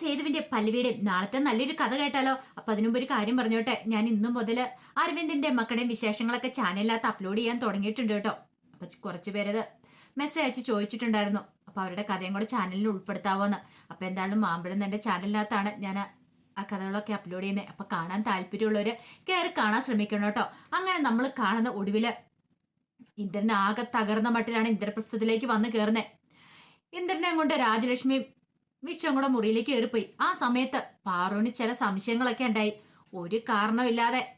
സേതുവിന്റെ പല്ലവിയുടെയും നാളത്തെ നല്ലൊരു കഥ കേട്ടാലോ? അപ്പൊ അതിനുമുമ്പ് ഒരു കാര്യം പറഞ്ഞോട്ടെ. ഞാൻ ഇന്നു മുതൽ അരവിന്ദിന്റെ മക്കളുടെയും വിശേഷങ്ങളൊക്കെ ചാനലിനകത്ത് അപ്ലോഡ് ചെയ്യാൻ തുടങ്ങിയിട്ടുണ്ട് കേട്ടോ. അപ്പൊ കുറച്ചു പേരത് മെസ്സേജ് അയച്ച് ചോദിച്ചിട്ടുണ്ടായിരുന്നു. അപ്പൊ അവരുടെ കഥയും കൂടെ ചാനലിൽ ഉൾപ്പെടുത്താവോന്ന്. അപ്പൊ എന്തായാലും മാമ്പഴം എന്റെ ചാനലിനകത്താണ് ഞാൻ ആ കഥകളൊക്കെ അപ്ലോഡ് ചെയ്യുന്നത് അപ്പൊ കാണാൻ താല്പര്യമുള്ളവര് കയറി കാണാൻ ശ്രമിക്കണം കേട്ടോ. അങ്ങനെ നമ്മൾ കാണുന്ന ഒടുവിൽ ഇന്ദ്രൻ ആകെ തകർന്ന മട്ടിലാണ് ഇന്ദ്രപ്രസ്ഥത്തിലേക്ക് വന്ന് കയറുന്നത് ഇന്ദ്രനെ കൊണ്ട് രാജലക്ഷ്മി വിശ്വം കൂടെ മുറിയിലേക്ക് കയറിപ്പോയി. ആ സമയത്ത് പാറുവിന് ചില സംശയങ്ങളൊക്കെ ഉണ്ടായി. ഒരു കാരണമില്ലാതെ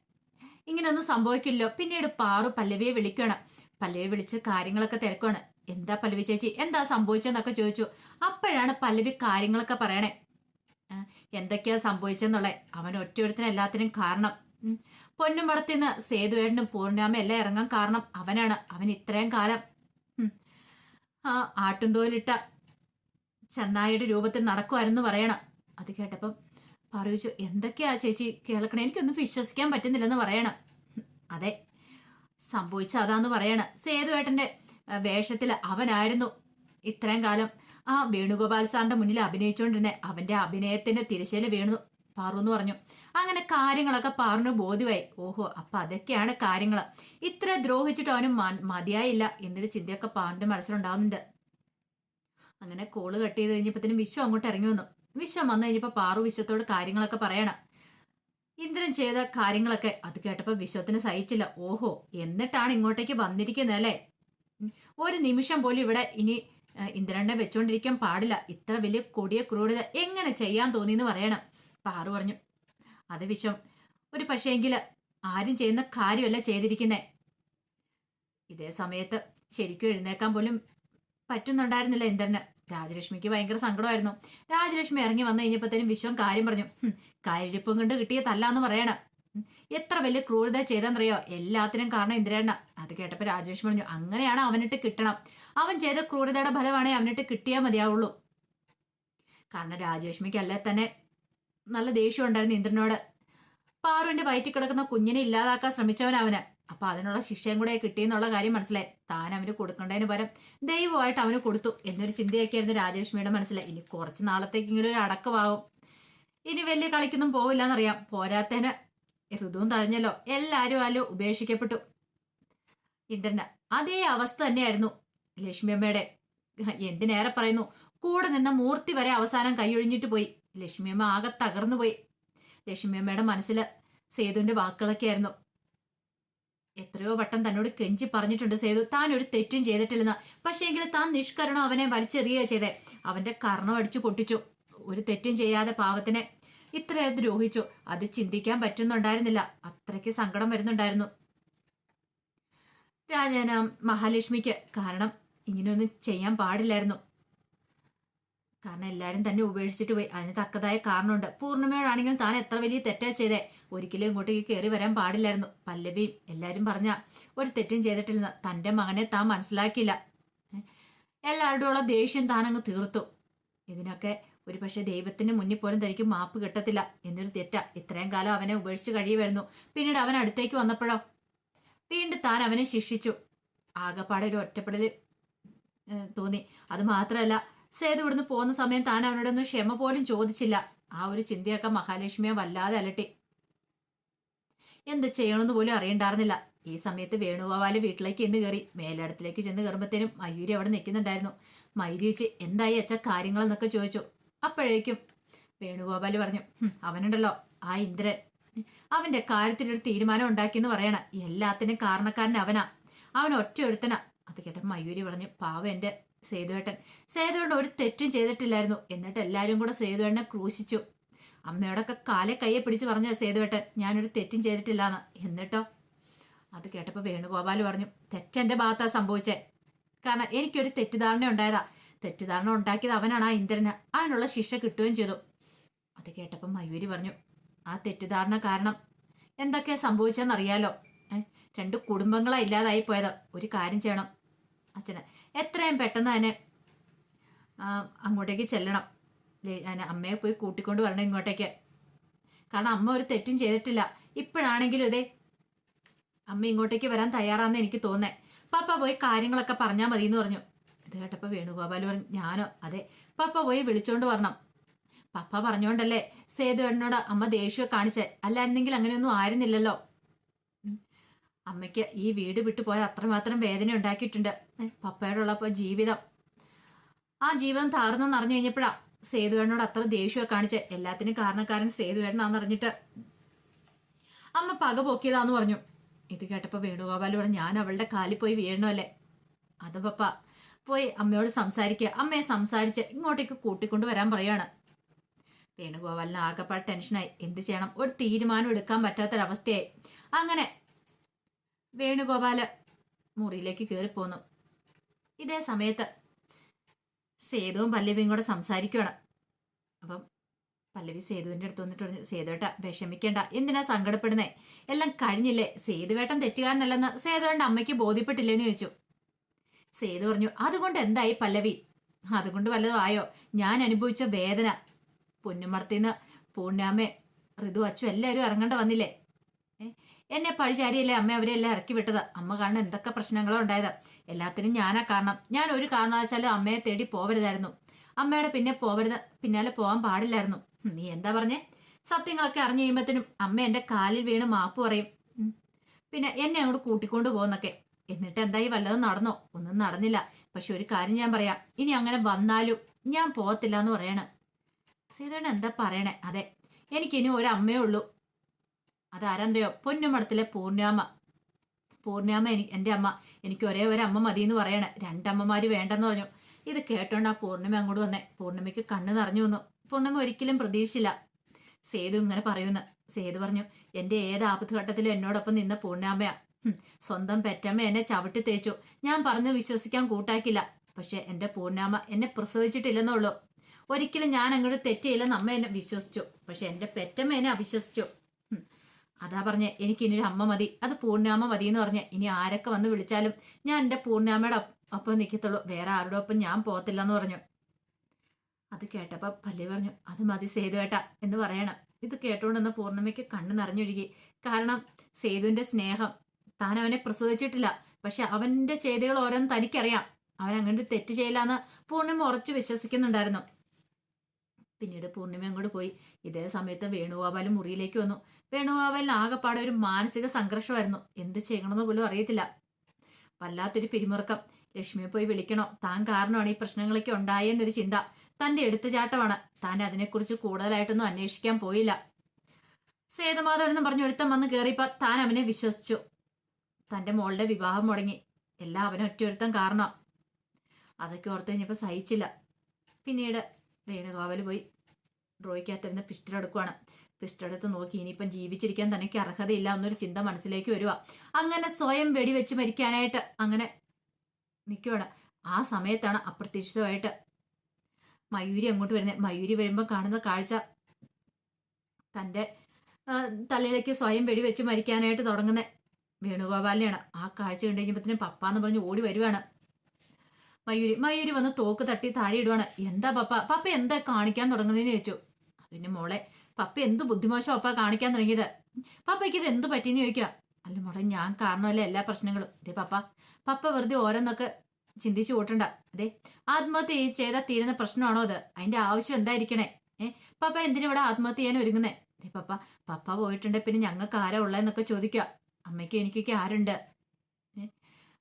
ഇങ്ങനെയൊന്നും സംഭവിക്കില്ലോ പിന്നീട് പാറു പല്ലവിയെ വിളിക്കുകയാണ്. പല്ലവിയെ വിളിച്ച് കാര്യങ്ങളൊക്കെ തിരക്കുകയാണ് എന്താ പല്ലവി ചേച്ചി? എന്താ സംഭവിച്ചെന്നൊക്കെ ചോദിച്ചു. അപ്പോഴാണ് പല്ലവി കാര്യങ്ങളൊക്കെ പറയണേ. എന്തൊക്കെയാ സംഭവിച്ചെന്നുള്ളത് അവൻ ഒറ്റയൊരുത്തിന് എല്ലാത്തിനും കാരണം. ഉം. പൊന്നുമടത്തിന്ന് സേതുവേടനും പൂർണാമ എല്ലാം ഇറങ്ങാൻ കാരണം അവനാണ്. അവൻ ഇത്രയും കാലം ആട്ടുംതോലിട്ട ചെന്നായിയുടെ രൂപത്തിൽ നടക്കുമായിരുന്നു പറയണം. അത് കേട്ടപ്പം പറയിച്ചു എന്തൊക്കെയാ ചേച്ചി കേൾക്കണേ? എനിക്കൊന്നും വിശ്വസിക്കാൻ പറ്റുന്നില്ലെന്ന് പറയണം. അതെ സംഭവിച്ച അതാന്ന് പറയണ. സേതുവേട്ടന്റെ വേഷത്തിൽ അവനായിരുന്നു ഇത്രയും കാലം. ആ വേണുഗോപാൽ സാറിന്റെ മുന്നിൽ അഭിനയിച്ചുകൊണ്ടിരുന്നെ അവന്റെ അഭിനയത്തിന്റെ തിരശ്ശേല വീണു പാറു എന്ന് പറഞ്ഞു. അങ്ങനെ കാര്യങ്ങളൊക്കെ പാറിന് ബോധ്യമായി. ഓഹോ അപ്പൊ അതൊക്കെയാണ് കാര്യങ്ങൾ ഇത്ര ദ്രോഹിച്ചിട്ട് അവന് മതിയായില്ല എന്നൊരു ചിന്തയൊക്കെ പാറിന്റെ മനസ്സിലുണ്ടാവുന്നുണ്ട്. അങ്ങനെ കോൾ കട്ട് ചെയ്ത് കഴിഞ്ഞപ്പോഴത്തേനും വിശ്വം അങ്ങോട്ട് ഇറങ്ങി വന്നു. വിശ്വം വന്നു കഴിഞ്ഞപ്പോ പാറു വിശ്വത്തോട് കാര്യങ്ങളൊക്കെ പറയണം. ഇന്ദ്രൻ ചെയ്ത കാര്യങ്ങളൊക്കെ അത് കേട്ടപ്പോൾ വിശ്വത്തിന് സഹിച്ചില്ല. ഓഹോ എന്നിട്ടാണ് ഇങ്ങോട്ടേക്ക് വന്നിരിക്കുന്നത് അല്ലേ? ഒരു നിമിഷം പോലും ഇവിടെ ഇനി ഇന്ദ്രനെ വെച്ചോണ്ടിരിക്കാൻ പാടില്ല. ഇത്ര വലിയ കൊടിയ ക്രൂരത എങ്ങനെ ചെയ്യാൻ തോന്നി എന്ന് പറയണം. പാറു പറഞ്ഞു അത് വിശ്വം ഒരു പക്ഷേങ്കിൽ ആരും ചെയ്യുന്ന കാര്യമല്ല ചെയ്തിരിക്കുന്നേ. ഇതേ സമയത്ത് ശരിക്കും എഴുന്നേക്കാൻ പോലും പറ്റുന്നുണ്ടായിരുന്നില്ല ഇന്ദ്രന്. രാജലക്ഷ്മിക്ക് ഭയങ്കര സങ്കടമായിരുന്നു. രാജലക്ഷ്മി ഇറങ്ങി വന്നു കഴിഞ്ഞപ്പോഴത്തേനും വിശ്വം കാര്യം പറഞ്ഞു. കാര്യപ്പം കൊണ്ട് കിട്ടിയ തല്ലാന്ന് പറയണം. എത്ര വലിയ ക്രൂരത ചെയ്തെന്നറിയോ? എല്ലാത്തിനും കാരണം ഇന്ദ്രേണ്ണ. അത് കേട്ടപ്പോ രാജലക്ഷ്മി പറഞ്ഞു അങ്ങനെയാണ് അവനിട്ട് കിട്ടണം. അവൻ ചെയ്ത ക്രൂരതയുടെ ഫലമാണേ അവനിട്ട് കിട്ടിയാൽ മതിയാവുള്ളൂ. കാരണം രാജലക്ഷ്മിക്ക് അല്ലേ തന്നെ നല്ല ദേഷ്യം ഉണ്ടായിരുന്നു ഇന്ദ്രനോട്. പാറുവിന്റെ വയറ്റിൽ കിടക്കുന്ന കുഞ്ഞിനെ ഇല്ലാതാക്കാൻ ശ്രമിച്ചവൻ അവന് അപ്പൊ അതിനുള്ള ശിക്ഷയും കൂടെ കിട്ടിയെന്നുള്ള കാര്യം മനസ്സിലായി. താൻ അവന് കൊടുക്കേണ്ടതിന് പകരം ദൈവമായിട്ട് അവന് കൊടുത്തു എന്നൊരു ചിന്തയൊക്കെയായിരുന്നു രാജലക്ഷ്മിയുടെ മനസ്സിലായി ഇനി കുറച്ച് നാളത്തേക്ക് ഇങ്ങനെ ഒരു അടക്കമാകും. ഇനി വലിയ കളിക്കൊന്നും പോവില്ല എന്നറിയാം പോരാത്തതിന് ഋതുവും തഴഞ്ഞല്ലോ. എല്ലാരും ആലും ഉപേക്ഷിക്കപ്പെട്ടു. ഇന്ദ്രന് അതേ അവസ്ഥ തന്നെയായിരുന്നു ലക്ഷ്മിയമ്മയുടെ എന്തിനേറെ പറയുന്നു? കൂടെ നിന്ന മൂർത്തി വരെ അവസാനം കൈയൊഴിഞ്ഞിട്ട് പോയി. ലക്ഷ്മിയമ്മ ആകെ തകർന്നു പോയി ലക്ഷ്മിയമ്മയുടെ മനസ്സിൽ സേതുവിന്റെ വാക്കുകളൊക്കെ ആയിരുന്നു എത്രയോ വട്ടം തന്നോട് കെഞ്ചി പറഞ്ഞിട്ടുണ്ട് സേതു. താൻ ഒരു തെറ്റും ചെയ്തിട്ടില്ലെന്ന്. പക്ഷേങ്കിൽ താൻ നിഷ്കരണം അവനെ വലിച്ചെറിയുക ചെയ്തേ. അവന്റെ കർണം അടിച്ചു പൊട്ടിച്ചു. ഒരു തെറ്റും ചെയ്യാതെ പാവത്തിനെ ഇത്രയും ദ്രോഹിച്ചു. അത് ചിന്തിക്കാൻ പറ്റുന്നുണ്ടായിരുന്നില്ല. അത്രയ്ക്ക് സങ്കടം വരുന്നുണ്ടായിരുന്നു. രാജാന മഹാലക്ഷ്മിക്ക് കാരണം ഇങ്ങനെയൊന്നും ചെയ്യാൻ പാടില്ലായിരുന്നു. കാരണം എല്ലാരും തന്നെ ഉപേക്ഷിച്ചിട്ട് പോയി. അതിന് തക്കതായ കാരണമുണ്ട്. പൂർണിമയോടാണെങ്കിലും താൻ എത്ര വലിയ തെറ്റാ ചെയ്തേ. ഒരിക്കലും ഇങ്ങോട്ടേക്ക് കയറി വരാൻ പാടില്ലായിരുന്നു. പല്ലവിയും എല്ലാരും പറഞ്ഞ ഒരു തെറ്റും ചെയ്തിട്ടില്ലെന്ന് തന്റെ മകനെ താൻ മനസ്സിലാക്കിയില്ല? എല്ലാവരുടെയും ഉള്ള ദേഷ്യം താനങ്ങ് തീർത്തു. ഇതിനൊക്കെ ഒരു പക്ഷേ ദൈവത്തിന് മുന്നിൽ പോലും തനിക്ക് മാപ്പ് കിട്ടത്തില്ല. എന്നൊരു തെറ്റാ. ഇത്രയും കാലം അവനെ ഉപേക്ഷിച്ച് കഴിയുമായിരുന്നു. പിന്നീട് അവൻ അടുത്തേക്ക് വന്നപ്പോഴോ? വീണ്ടും താൻ അവനെ ശിക്ഷിച്ചു. ആകപ്പാടെ ഒരു ഒറ്റപ്പെടൽ തോന്നി. അത് മാത്രമല്ല സേതു ഇവിടുന്ന് പോകുന്ന സമയം താൻ അവനോടൊന്നും ക്ഷമ പോലും ചോദിച്ചില്ല. ആ ഒരു ചിന്തയൊക്കെ മഹാലക്ഷ്മിയെ വല്ലാതെ അലട്ടി. എന്ത് ചെയ്യണമെന്ന് പോലും അറിയണ്ടായിരുന്നില്ല. ഈ സമയത്ത് വേണുഗോപാൽ വീട്ടിലേക്ക് ഇന്ന് കയറി. മേലിടത്തിലേക്ക് ചെന്ന് കയറുമ്പത്തേനും മയൂരി അവിടെ നിൽക്കുന്നുണ്ടായിരുന്നു. മയൂരി വെച്ച് എന്തായി അച്ഛ കാര്യങ്ങളെന്നൊക്കെ ചോദിച്ചു. അപ്പോഴേക്കും വേണുഗോപാൽ പറഞ്ഞു "ഹും, അവനുണ്ടല്ലോ ആ ഇന്ദ്രൻ. അവന്റെ കാര്യത്തിനൊരു തീരുമാനം ഉണ്ടാക്കിയെന്ന് പറയണ. എല്ലാത്തിനും കാരണക്കാരൻ അവനാ. അവൻ ഒറ്റ എടുത്തനാ അത് കേട്ട മയൂരി പറഞ്ഞു പാവ എന്റെ സേതുവേട്ടൻ. സേതുവേട്ടൻ ഒരു തെറ്റും ചെയ്തിട്ടില്ലായിരുന്നു. എന്നിട്ട് എല്ലാവരും കൂടെ സേതുവേട്ടനെ ക്രൂശിച്ചു. അമ്മയോടൊക്കെ കാലെ കയ്യെ പിടിച്ച് പറഞ്ഞ സേതുവേട്ടൻ ഞാനൊരു തെറ്റും ചെയ്തിട്ടില്ലാന്ന്. എന്നിട്ടോ? അത് കേട്ടപ്പോൾ വേണുഗോപാൽ പറഞ്ഞു തെറ്റെന്റെ ഭാഗത്താ സംഭവിച്ചേ. കാരണം എനിക്കൊരു തെറ്റിദ്ധാരണ ഉണ്ടായതാ. തെറ്റിദ്ധാരണ ഉണ്ടാക്കിയത് അവനാണ് ആ ഇന്ദ്രന്. അതിനുള്ള ശിക്ഷ കിട്ടുകയും ചെയ്തു. അത് കേട്ടപ്പോൾ മയൂരി പറഞ്ഞു ആ തെറ്റിദ്ധാരണ കാരണം എന്തൊക്കെയാ സംഭവിച്ചെന്നറിയാലോ. ഏ? രണ്ട് കുടുംബങ്ങളാ ഇല്ലാതായി പോയത്. ഒരു കാര്യം ചെയ്യണം. അച്ഛന് എത്രയും പെട്ടെന്ന് അതിനെ അങ്ങോട്ടേക്ക് ചെല്ലണം. അമ്മയെ പോയി കൂട്ടിക്കൊണ്ട് വരണം ഇങ്ങോട്ടേക്ക്. കാരണം അമ്മ ഒരു തെറ്റും ചെയ്തിട്ടില്ല. ഇപ്പോഴാണെങ്കിലും ഇതേ അമ്മ ഇങ്ങോട്ടേക്ക് വരാൻ തയ്യാറാണെന്ന് എനിക്ക് തോന്നേ. പപ്പ പോയി കാര്യങ്ങളൊക്കെ പറഞ്ഞാൽ മതി എന്ന് പറഞ്ഞു. ഇത് കേട്ടപ്പോൾ വേണുഗോപാൽ പറഞ്ഞു ഞാനോ? അതെ. പപ്പ പോയി വിളിച്ചോണ്ട് വരണം. പപ്പ പറഞ്ഞോണ്ടല്ലേ സേതുവേടനോട് അമ്മ ദേഷ്യമൊക്കെ കാണിച്ചേ. അല്ലായിരുന്നെങ്കിൽ അങ്ങനെയൊന്നും ആയിരുന്നില്ലല്ലോ. അമ്മയ്ക്ക് ഈ വീട് വിട്ടു പോയാൽ അത്രമാത്രം വേദന ഉണ്ടാക്കിയിട്ടുണ്ട്. ഏ, പപ്പയോടുള്ളപ്പോൾ ജീവിതം. ആ ജീവിതം താർന്നെന്ന് അറിഞ്ഞു കഴിഞ്ഞപ്പോഴാ സേതുവേണനോട് അത്ര ദേഷ്യമൊക്കെ കാണിച്ച്. എല്ലാത്തിനും കാരണക്കാരൻ സേതുവേട്ടനാന്ന് അറിഞ്ഞിട്ട് അമ്മ പക പൊക്കിയതാന്ന് പറഞ്ഞു. ഇത് കേട്ടപ്പോൾ വേണുഗോപാൽ പറഞ്ഞു ഞാൻ അവളുടെ കാലിൽ പോയി വീഴണമല്ലേ? അത് പപ്പ പോയി അമ്മയോട് സംസാരിക്കുക അമ്മയെ സംസാരിച്ച് ഇങ്ങോട്ടേക്ക് കൂട്ടിക്കൊണ്ട് വരാൻ പറയാണ്. വേണുഗോപാലിന് ആകെപ്പാട് ടെൻഷനായി. എന്ത് ചെയ്യണം? ഒരു തീരുമാനം എടുക്കാൻ പറ്റാത്തൊരവസ്ഥയായി. അങ്ങനെ വേണുഗോപാൽ മുറിയിലേക്ക് കയറിപ്പോന്നു ഇതേ സമയത്ത് സേതുവും പല്ലവിയും കൂടെ സംസാരിക്കുകയാണ് അപ്പം പല്ലവി സേതുവിന്റെ അടുത്ത് വന്നിട്ട് പറഞ്ഞു സേതുവേട്ട വിഷമിക്കേണ്ട. എന്തിനാ സങ്കടപ്പെടുന്നേ? എല്ലാം കഴിഞ്ഞില്ലേ? സേതുവേട്ടൻ തെറ്റുകാരനല്ലെന്ന് സേതുവേണ്ട അമ്മയ്ക്ക് ബോധ്യപ്പെട്ടില്ലേന്ന് ചോദിച്ചു. സേതു പറഞ്ഞു അതുകൊണ്ട് എന്തായി പല്ലവി? അതുകൊണ്ട് വല്ലതും ആയോ? ഞാൻ അനുഭവിച്ച വേദന. പൊന്നുമർത്തിന്ന് പൂണ്യാമ്മ ഋതു അച്ചു എല്ലാവരും ഇറങ്ങേണ്ട വന്നില്ലേ? എന്നെ പഴിചാരിയല്ലേ അമ്മ അവരെല്ലാം ഇറക്കി വിട്ടത്? അമ്മ കാരണം എന്തൊക്കെ പ്രശ്നങ്ങളോ ഉണ്ടായത്? എല്ലാത്തിനും ഞാനാ കാരണം. ഞാൻ ഒരു കാരണവശാലും അമ്മയെ തേടി പോവരുതായിരുന്നു. അമ്മയുടെ പിന്നെ പോവരുത്. പിന്നാലെ പോവാൻ പാടില്ലായിരുന്നു. നീ എന്താ പറഞ്ഞേ? സത്യങ്ങളൊക്കെ അറിഞ്ഞു കഴിയുമ്പത്തിനും അമ്മ എന്റെ കാലിൽ വീണ് മാപ്പ് പറയും. പിന്നെ എന്നെ അങ്ങോട്ട് കൂട്ടിക്കൊണ്ടു പോകുന്നൊക്കെ എന്നിട്ട് എന്തായി വല്ലതും നടന്നോ? ഒന്നും നടന്നില്ല. പക്ഷെ ഒരു കാര്യം ഞാൻ പറയാം. ഇനി അങ്ങനെ വന്നാലും ഞാൻ പോകത്തില്ല എന്ന് പറയണ. സീതയുടെ എന്താ പറയണേ? അതെ. എനിക്കിനി ഒരു അമ്മയേ ഉള്ളൂ. അതാരെന്തയോ പൊന്നുമടത്തിലെ പൂർണ്യാമ്മ. പൂർണിയാമ്മ എനിക്ക് എന്റെ അമ്മ. എനിക്ക് ഒരേ ഒരു അമ്മ മതി എന്ന് പറയണേ. രണ്ടമ്മമാര് വേണ്ടെന്ന് പറഞ്ഞു. ഇത് കേട്ടോണ്ട് ആ പൂർണിമ അങ്ങോട്ട് വന്നേ. പൂർണിമയ്ക്ക് കണ്ണ് നിറഞ്ഞു വന്നു. പൂർണിമ ഒരിക്കലും പ്രതീക്ഷിച്ചില്ല. സേതു ഇങ്ങനെ പറയുന്നു. സേതു പറഞ്ഞു എന്റെ ഏത് ആപത്ത് ഘട്ടത്തിലും എന്നോടൊപ്പം നിന്ന പൂർണിയാമ്മയാ സ്വന്തം പെറ്റമ്മ എന്നെ ചവിട്ടി തേച്ചു. ഞാൻ പറഞ്ഞ് വിശ്വസിക്കാൻ കൂട്ടാക്കില്ല. പക്ഷെ എന്റെ പൂർണാമ്മ എന്നെ പ്രസവിച്ചിട്ടില്ലെന്നുള്ളൂ ഒരിക്കലും ഞാൻ അങ്ങോട്ട് തെറ്റിയില്ലെന്ന് അമ്മ എന്നെ വിശ്വസിച്ചു. പക്ഷെ എന്റെ പെറ്റമ്മ എന്നെ അവിശ്വസിച്ചു. അതാ പറഞ്ഞ് എനിക്ക് ഇനി ഒരു അമ്മ മതി. അത് പൂർണാമ മതി എന്ന് പറഞ്ഞ് ഇനി ആരൊക്കെ വന്ന് വിളിച്ചാലും ഞാൻ എന്റെ പൂർണാമ്മയുടെ ഒപ്പ- ഒപ്പം നിൽക്കത്തുള്ളൂ വേറെ ആരുടെ ഒപ്പം ഞാൻ പോകത്തില്ല എന്ന് പറഞ്ഞു. അത് കേട്ടപ്പോൾ പല്ലി പറഞ്ഞു അത് മതി സേതു ഏട്ടാ എന്ന് പറയണം. ഇത് കേട്ടുകൊണ്ടെന്ന് പൂർണിമയ്ക്ക് കണ്ണു നിറഞ്ഞൊഴുകി. കാരണം സേതുവിന്റെ സ്നേഹം താൻ അവനെ പ്രസവിച്ചിട്ടില്ല. പക്ഷെ അവന്റെ ചെയ്തികൾ ഓരോന്ന് തനിക്കറിയാം. അവൻ അങ്ങനെ തെറ്റ് ചെയ്യില്ല എന്ന് പൂർണിമ ഉറച്ചു വിശ്വസിക്കുന്നുണ്ടായിരുന്നു. പിന്നീട് പൂർണിമ അങ്ങോട്ട് പോയി. ഇതേ സമയത്ത് വേണുഗോപാലും മുറിയിലേക്ക് വന്നു. വേണുഗോപാലിന് ആകെപ്പാടെ ഒരു മാനസിക സംഘർഷമായിരുന്നു. എന്ത് ചെയ്യണമെന്ന് പോലും അറിയത്തില്ല. വല്ലാത്തൊരു പിരിമുറുക്കം. ലക്ഷ്മിയെ പോയി വിളിക്കണോ? താൻ കാരണമാണ് ഈ പ്രശ്നങ്ങളൊക്കെ ഉണ്ടായെന്നൊരു ചിന്ത. തന്റെ എടുത്തുചാട്ടമാണ്. താൻ അതിനെക്കുറിച്ച് കൂടുതലായിട്ടൊന്നും അന്വേഷിക്കാൻ പോയില്ല. സേതുമാധവൻ എന്ന് പറഞ്ഞു ഒരുത്തം വന്ന് കയറിയപ്പോ താൻ അവനെ വിശ്വസിച്ചു. തന്റെ മോളുടെ വിവാഹം മുടങ്ങി. എല്ലാം അവനൊറ്റ ഒരുത്തം കാരണം. അതൊക്കെ ഓർത്ത് കഴിഞ്ഞപ്പോൾ സഹിച്ചില്ല. പിന്നീട് വേണുഗോപാൽ പോയി. ഡ്രോയ്ക്കകത്തിരുന്ന് പിസ്റ്റൾ എടുക്കുവാണ്. പിസ്റ്റൾ എടുത്ത് നോക്കി. ഇനിയിപ്പം ജീവിച്ചിരിക്കാൻ തനിക്ക് അർഹതയില്ല എന്നൊരു ചിന്ത മനസ്സിലേക്ക് വരിക അങ്ങനെ സ്വയം വെടിവെച്ച് മരിക്കാനായിട്ട് അങ്ങനെ നിൽക്കുവാണ് ആ സമയത്താണ് അപ്രതീക്ഷിതമായിട്ട് മയൂരി അങ്ങോട്ട് വരുന്നത് മയൂരി വരുമ്പോൾ കാണുന്ന കാഴ്ച തന്റെ തലയിലേക്ക് സ്വയം വെടിവെച്ച് മരിക്കാനായിട്ട് തുടങ്ങുന്ന. വേണുഗോപാലിനെയാണ്. ആ കാഴ്ച കണ്ടു കഴിഞ്ഞപ്പോൾ പപ്പ എന്ന് പറഞ്ഞ് ഓടി വരുവാണ്. മയൂരി മയൂരി വന്ന് തോക്ക് തട്ടി താഴെ ഇടുവാണ്. എന്താ പപ്പ? പപ്പ എന്താ കാണിക്കാൻ തുടങ്ങുന്നതെന്ന് ചോദിച്ചു. അതിന് മോളെ പപ്പ എന്ത് ബുദ്ധിമോശം അപ്പ കാണിക്കാൻ തുടങ്ങിയത്? പപ്പയ്ക്ക് ഇത് എന്ത് പറ്റിയെന്ന് ചോദിക്കുക. അല്ല മോളെ ഞാൻ കാരണമല്ല എല്ലാ പ്രശ്നങ്ങളും? ഇതേ പപ്പ പപ്പ വെറുതെ ഓരോന്നൊക്കെ ചിന്തിച്ചു കൂട്ടണ്ട. അതെ ആത്മഹത്യ ചെയ്- ചെയ്താൽ തീരുന്ന പ്രശ്നമാണോ അത്? അതിന്റെ ആവശ്യം എന്തായിരിക്കണേ? ഏ പപ്പ എന്തിനാ ഇവിടെ ആത്മഹത്യ ചെയ്യാൻ ഒരുങ്ങുന്നേ? അതെ പപ്പ പപ്പ പോയിട്ടുണ്ട് പിന്നെ ഞങ്ങൾക്ക് ആരാ ഉള്ളതെന്നൊക്കെ ചോദിക്കുക. അമ്മയ്ക്കും എനിക്കൊക്കെ ആരുണ്ട്?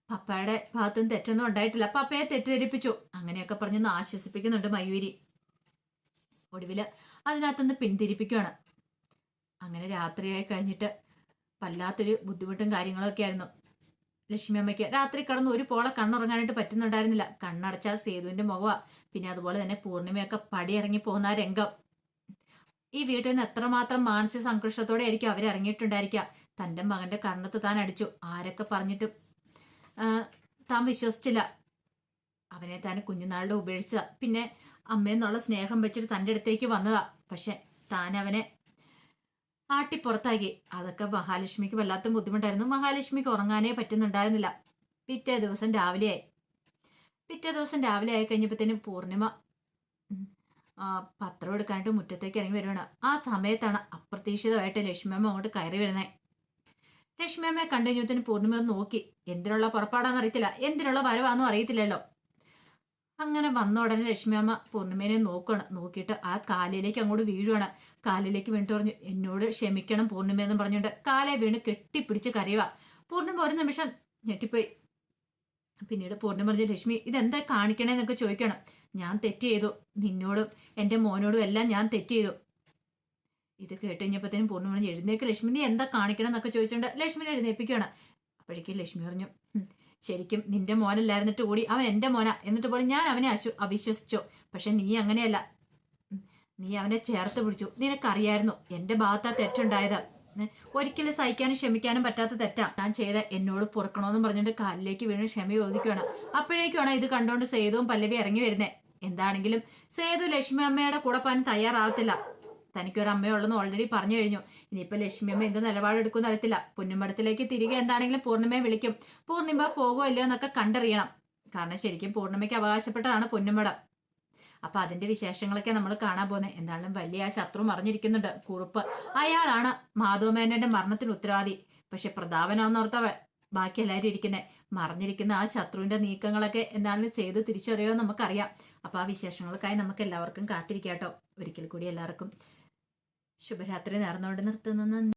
പപ്പയുടെ ഭാഗത്തും തെറ്റൊന്നും ഉണ്ടായിട്ടില്ല. പപ്പയെ തെറ്റിദ്ധരിപ്പിച്ചു. അങ്ങനെയൊക്കെ പറഞ്ഞൊന്ന് ആശ്വസിപ്പിക്കുന്നുണ്ട് മയൂരി. ഒടുവിൽ അതിനകത്തുനിന്ന് പിന്തിരിപ്പിക്കുകയാണ് അങ്ങനെ രാത്രിയായി കഴിഞ്ഞിട്ട് വല്ലാത്തൊരു ബുദ്ധിമുട്ടും കാര്യങ്ങളൊക്കെ ആയിരുന്നു. ലക്ഷ്മി അമ്മയ്ക്ക് രാത്രി കടന്ന് ഒരു പോളെ കണ്ണുറങ്ങാനായിട്ട് പറ്റുന്നുണ്ടായിരുന്നില്ല. കണ്ണടച്ചാൽ സേതുവിന്റെ മുഖവാ. പിന്നെ അതുപോലെ തന്നെ പൂർണിമയൊക്കെ പടിയിറങ്ങി പോകുന്ന ആ രംഗം. ഈ വീട്ടിൽ നിന്ന് എത്രമാത്രം മാനസിക സംഘർഷത്തോടെ ആയിരിക്കും അവർ ഇറങ്ങിയിട്ടുണ്ടായിരിക്കുക? തന്റെ മകന്റെ കർണത്ത് താൻ അടിച്ചു. ആരൊക്കെ പറഞ്ഞിട്ടും താൻ വിശ്വസിച്ചില്ല. അവനെ താൻ കുഞ്ഞുനാളിൽ ഉപേക്ഷിച്ച. പിന്നെ അമ്മയെന്നുള്ള സ്നേഹം വെച്ചിട്ട് തന്റെ അടുത്തേക്ക് വന്നതാ. പക്ഷെ താൻ അവനെ ആട്ടി പുറത്താക്കി അതൊക്കെ മഹാലക്ഷ്മിക്ക് വല്ലാത്ത ബുദ്ധിമുട്ടായിരുന്നു. മഹാലക്ഷ്മിക്ക് ഉറങ്ങാനേ പറ്റുന്നുണ്ടായിരുന്നില്ല. പിറ്റേ ദിവസം രാവിലെയായി. പിറ്റേ ദിവസം രാവിലെ ആയി കഴിഞ്ഞപ്പോഴത്തേനും പൂർണിമ. പത്രം എടുക്കാനായിട്ട് മുറ്റത്തേക്ക് ഇറങ്ങി വരുവാണ്. ആ സമയത്താണ് അപ്രതീക്ഷിതമായിട്ട് ലക്ഷ്മിയമ്മ അങ്ങോട്ട് കയറി വരുന്നത് ലക്ഷ്മിയമ്മയെ കണ്ടു പൂർണിമ ഒന്ന് നോക്കി. എന്തിനുള്ള പുറപ്പാടാന്ന് അറിയത്തില്ല. എന്തിനുള്ള വരവാന്നും അറിയത്തില്ലല്ലോ. അങ്ങനെ വന്ന ഉടനെ ലക്ഷ്മിയമ്മ പൂർണിമേനെ നോക്കുകയാണ് നോക്കിയിട്ട് ആ കാലിലേക്ക് അങ്ങോട്ട് വീഴുവാണ്. കാലിലേക്ക് വീണിട്ട് പറഞ്ഞു എന്നോട് ക്ഷമിക്കണം പൂർണിമ എന്ന് പറഞ്ഞുകൊണ്ട് കാലെ വീണ് കെട്ടിപ്പിടിച്ച് കരയുക പൂർണിമ ഒരു നിമിഷം ഞെട്ടിപ്പോയി. പിന്നീട് പൂർണിമ പറഞ്ഞു ലക്ഷ്മി ഇതെന്താ കാണിക്കണേന്നൊക്കെ ചോദിക്കണം. ഞാൻ തെറ്റ് ചെയ്തു. നിന്നോടും എന്റെ മോനോടും എല്ലാം ഞാൻ തെറ്റ് ചെയ്തു. ഇത് കേട്ട് കഴിഞ്ഞപ്പോഴത്തേനും പറഞ്ഞു എഴുന്നേക്ക്. ലക്ഷ്മി നീ എന്താ കാണിക്കണം എന്നൊക്കെ ചോദിച്ചുകൊണ്ട് ലക്ഷ്മിനെ എഴുന്നേൽപ്പിക്കുകയാണ്. അപ്പോഴേക്കും ലക്ഷ്മി പറഞ്ഞു ശരിക്കും നിന്റെ മോനല്ലായിരുന്നിട്ട് കൂടി അവൻ എന്റെ മോന. എന്നിട്ട് പോലും ഞാൻ അവനെ അശു അവിശ്വസിച്ചു. പക്ഷെ നീ അങ്ങനെയല്ല. നീ അവനെ ചേർത്ത് പിടിച്ചു. നിനക്കറിയായിരുന്നു എന്റെ ഭാഗത്താ തെറ്റുണ്ടായത്. ഒരിക്കലും സഹിക്കാനും ക്ഷമിക്കാനും പറ്റാത്ത തെറ്റാ. ഞാൻ ചെയ്ത എന്നോട് പൊറുക്കണമെന്നും പറഞ്ഞിട്ട് കാലിലേക്ക് വീണ് ക്ഷമ ചോദിക്കുകയാണ്. അപ്പോഴേക്കുമാണ് ഇത് കണ്ടുകൊണ്ട് സേതുവും പല്ലവി ഇറങ്ങി വരുന്നേ. എന്താണെങ്കിലും സേതു ലക്ഷ്മി അമ്മയുടെ കൂടെ പോകാൻ തയ്യാറാവത്തില്ല. തനിക്കൊരു അമ്മയുള്ളെന്ന് ഓൾറെഡി പറഞ്ഞു കഴിഞ്ഞു. ഇനിയിപ്പോ ലക്ഷ്മി അമ്മ എന്ത് നിലപാടെടുക്കുമെന്ന് അറിയത്തില്ല. പുന്നമ്പടത്തിലേക്ക് തിരികെ എന്താണെങ്കിലും പൂർണിമയെ വിളിക്കും. പൂർണിമ പോകുമോ ഇല്ലയോ എന്നൊക്കെ കണ്ടറിയണം. കാരണം ശരിക്കും പൂർണിമയ്ക്ക് അവകാശപ്പെട്ടതാണ് പൊന്നുമടം അപ്പൊ അതിന്റെ വിശേഷങ്ങളൊക്കെ നമ്മൾ കാണാൻ പോകുന്നത് എന്തായാലും വലിയ ആ ശത്രു മറിഞ്ഞിരിക്കുന്നുണ്ട്. കുറുപ്പ്. അയാളാണ് മാധവമേനന്റെ മരണത്തിന് ഉത്തരവാദി. പക്ഷെ പ്രതാപനാന്നോർത്ത ബാക്കി എല്ലാവരും ഇരിക്കുന്നത് മറിഞ്ഞിരിക്കുന്ന ആ ശത്രുവിന്റെ നീക്കങ്ങളൊക്കെ എന്താണെങ്കിലും ചെയ്ത് തിരിച്ചറിയോ നമുക്കറിയാം. അപ്പൊ ആ വിശേഷങ്ങൾക്കായി നമുക്ക് എല്ലാവർക്കും കാത്തിരിക്കാം കേട്ടോ ഒരിക്കൽ കൂടി എല്ലാവർക്കും ശുഭരാത്രി നേർന്നുകൊണ്ട് നിർത്തുന്നു.